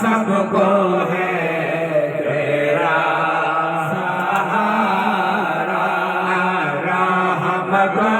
सबको है तेरा सहारा राम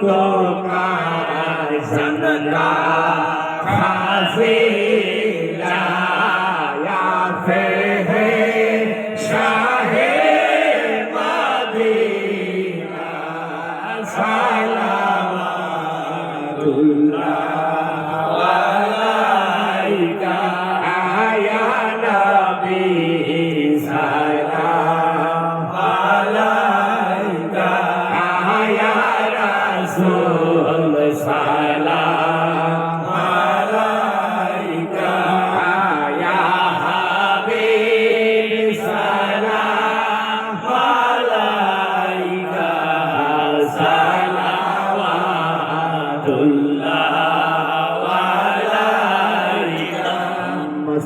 तो का संग का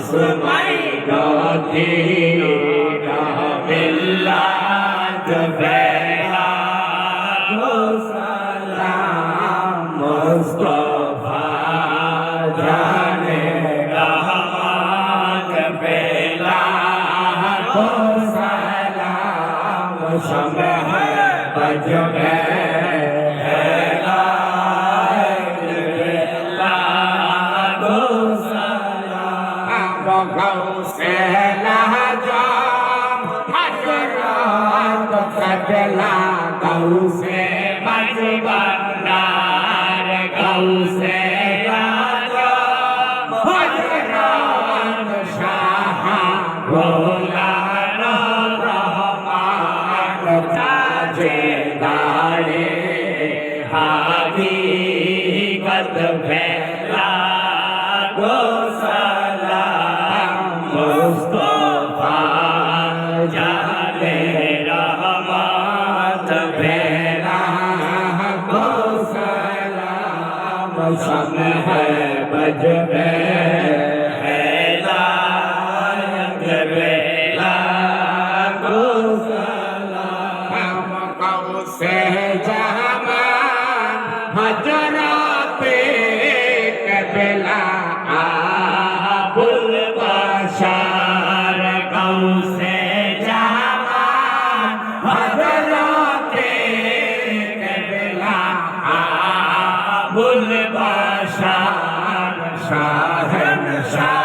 আসমাই গাথে सम है बज में ভালোবাসা শাহেন শাহ